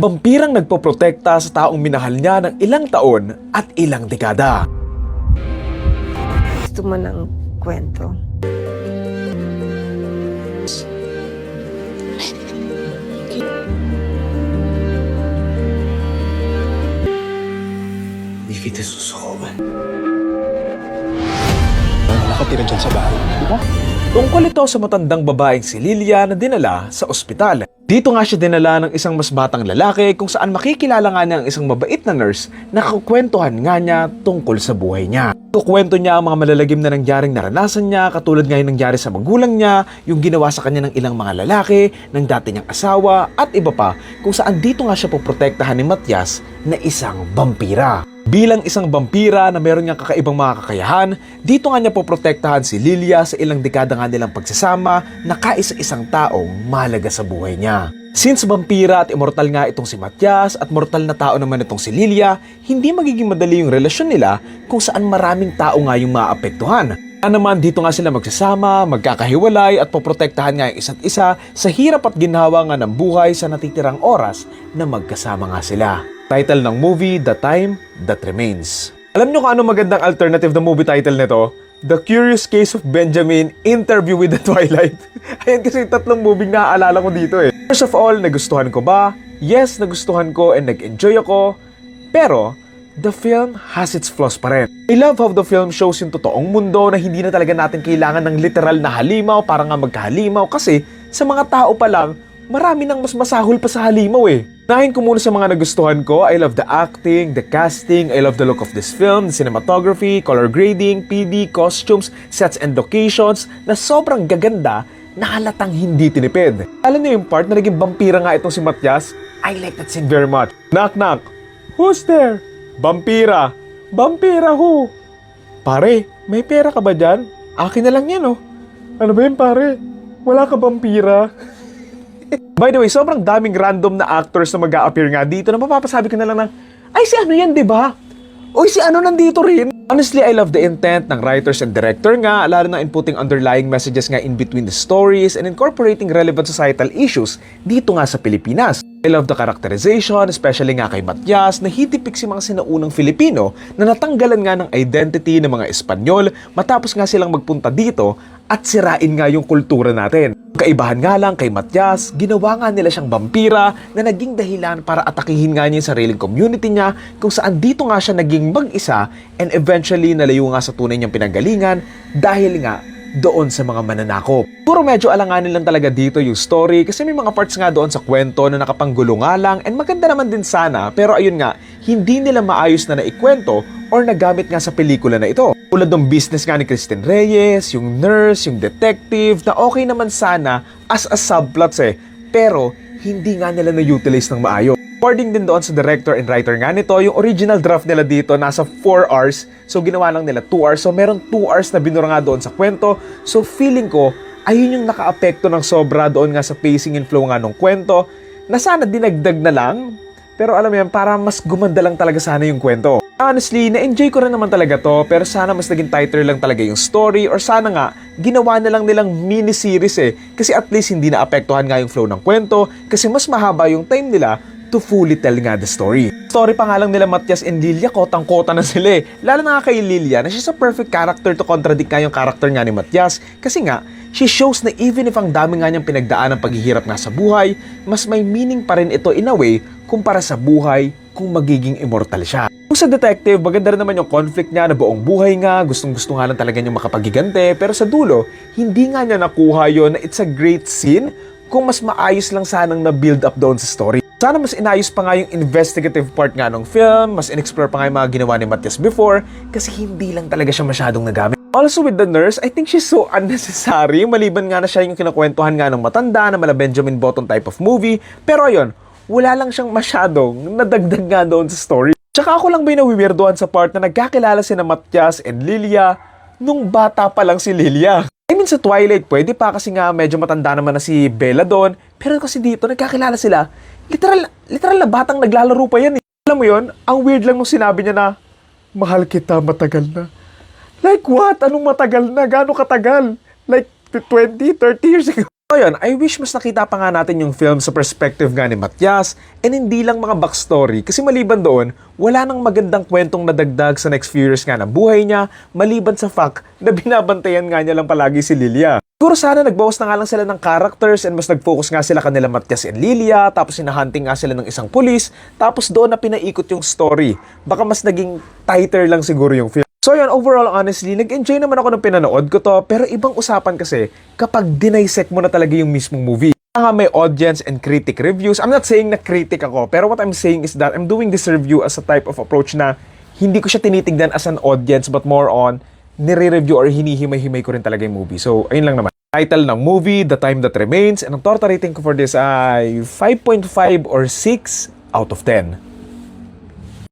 Ang vampirang nagpoprotekta sa taong minahal niya ng ilang taon at ilang dekada. Gusto mo ng kwento? Hindi kita susukuban. Nakatira dyan sa bahay. Tungkol ito sa matandang babaeng si Lilia na dinala sa ospital. Dito nga siya dinala ng isang mas batang lalaki kung saan makikilala nga niya ang isang mabait na nurse na kukwentuhan nga niya tungkol sa buhay niya. Kukwento niya ang mga malalagim na nangyaring naranasan niya katulad nga nangyari sa magulang niya, yung ginawa sa kanya ng ilang mga lalaki, ng dati niyang asawa at iba pa kung saan dito nga siya poprotektahan ni Matias na isang vampira. Bilang isang vampira na meron niyang kakaibang mga kakayahan, dito nga niya poprotektahan si Lilia sa ilang dekada nga nilang pagsasama na kaisa-isang taong mahalaga sa buhay niya. Since vampira at immortal nga itong si Matias at mortal na tao naman itong si Lilia, hindi magiging madali yung relasyon nila kung saan maraming tao nga yung maapektuhan. Ano naman dito nga sila magsasama, magkakahiwalay at poprotektahan nga yung isa't isa sa hirap at ginhawa nga ng buhay sa natitirang oras na magkasama nga sila. Title ng movie, The Time That Remains. Alam nyo kung ano magandang alternative na movie title nito? The Curious Case of Benjamin, Interview with the Twilight. Ayan kasi tatlong movie na naaalala ko dito eh. First of all, nagustuhan ko ba? Yes, nagustuhan ko and nag-enjoy ako. Pero, the film has its flaws pa rin. I love how the film shows yung totoong mundo na hindi na talaga natin kailangan ng literal na halimaw para nga magkahalimaw kasi sa mga tao pa lang, marami nang mas masahol pa sa halimaw eh. Nahin ko muna sa mga nagustuhan ko, I love the acting, the casting, I love the look of this film, the cinematography, color grading, PD, costumes, sets and locations na sobrang gaganda na halatang hindi tinipid. Alam niyo yung part na naging vampira nga itong si Matias? I like that scene very much. Knock knock. Who's there? Vampira. Vampira who? Pare, may pera ka ba dyan? Akin na lang yan oh. Ano ba yun pare? Wala ka vampira? By the way, sobrang daming random na actors na mag appear nga dito na mapapasabi ko na lang ng, ay si ano yan, di ba? Uy, si ano nandito rin? Honestly, I love the intent ng writers and director nga, lalo na inputting underlying messages nga in between the stories and incorporating relevant societal issues dito nga sa Pilipinas. I love the characterization, especially nga kay Matias, na hitipik si mga sinaunang Filipino na natanggalan nga ng identity ng mga Espanyol matapos nga silang magpunta dito at sirain nga yung kultura natin. Kaibahan nga lang kay Matias, ginawa nga nila siyang vampira na naging dahilan para atakihin nga niya yung sariling community niya kung saan dito nga siya naging mag-isa and eventually nalayo nga sa tunay niyang pinanggalingan dahil nga doon sa mga mananakop. Puro medyo alanganin lang talaga dito yung story kasi may mga parts nga doon sa kwento na nakapanggulo nga lang and maganda naman din sana pero ayun nga, hindi nila maayos na naikwento or nagamit nga sa pelikula na ito. Tulad ng business nga ni Kristen Reyes, yung nurse, yung detective na okay naman sana as a subplots eh pero hindi nga nila na-utilize ng maayos. According din doon sa director and writer nga nito, yung original draft nila dito nasa 4 hours. So ginawa lang nila 2 hours. So meron 2 hours na binura nga doon sa kwento. So feeling ko, ayun yung naka-apekto ng sobra doon nga sa pacing and flow nga ng kwento na sana dinagdag na lang. Pero alam mo yan, para mas gumanda lang talaga sana yung kwento. Honestly, na-enjoy ko rin naman talaga to, pero sana mas naging tighter lang talaga yung story or sana nga, ginawa na lang nilang mini-series eh. Kasi at least hindi na-apektuhan nga yung flow ng kwento, kasi mas mahaba yung time nila to fully tell nga the story. Story pa nga lang nila Matias and Lilia, kotang-kota na sila eh. Lalo na kay Lilia na she's a perfect character to contradict nga yung character nga ni Matias. Kasi nga, she shows na even if ang dami nga niyang pinagdaan ng paghihirap nga sa buhay, mas may meaning pa rin ito in a way kumpara sa buhay kung magiging immortal siya. Sa detective, maganda rin naman yung conflict niya na buong buhay nga, gustong gusto nga lang talaga niyang makapagigante, pero sa dulo, hindi nga niya nakuha yon na it's a great scene kung mas maayos lang sanang na-build up doon sa story. Sana mas inayos pa nga yung investigative part nga ng film, mas in-explore pa nga yung mga ginawa ni Matias before, kasi hindi lang talaga siya masyadong nagamit. Also with the nurse, I think she's so unnecessary. Maliban nga na siya yung kinakwentuhan nga ng matanda na mala Benjamin Button type of movie. Pero ayun, wala lang siyang masyadong nadagdag nga doon sa story. Tsaka ako lang nawiwirdohan sa part na nagkakilala si na Matias and Lilia nung bata pa lang si Lilia. I mean, sa Twilight, pwede pa kasi nga medyo matanda naman na si Bella doon. Pero kasi dito, nagkakilala sila. Literal, literal na batang naglalaro pa yan eh. Alam mo yon ang weird lang nung sinabi niya na, Mahal kita, matagal na. Like what? Anong matagal na? Gano'ng katagal? Like 20, 30 years ago? Yun, I wish mas nakita pa nga natin yung film sa perspective nga ni Matias and hindi lang mga backstory kasi maliban doon, wala nang magandang kwentong nadagdag sa next few years nga ng buhay niya maliban sa fact na binabantayan nga niya lang palagi si Lilia. Siguro sana nagbawas na nga lang sila ng characters and mas nag-focus nga sila kanila Matias and Lilia tapos hinahunting nga sila ng isang pulis tapos doon na pinaikot yung story. Baka mas naging tighter lang siguro yung film. So yun, overall honestly, nag-enjoy naman ako ng pinanood ko to pero ibang usapan kasi kapag dinisect mo na talaga yung mismong movie. Nga may audience and critic reviews. I'm not saying na critic ako, pero what I'm saying is that I'm doing this review as a type of approach na hindi ko siya tinitignan as an audience but more on nire-review or hinihimay-himay ko rin talaga yung movie. So, ayun lang naman. Title ng movie, The Time That Remains, and ang torta rating ko for this ay 5.5 or 6 out of 10.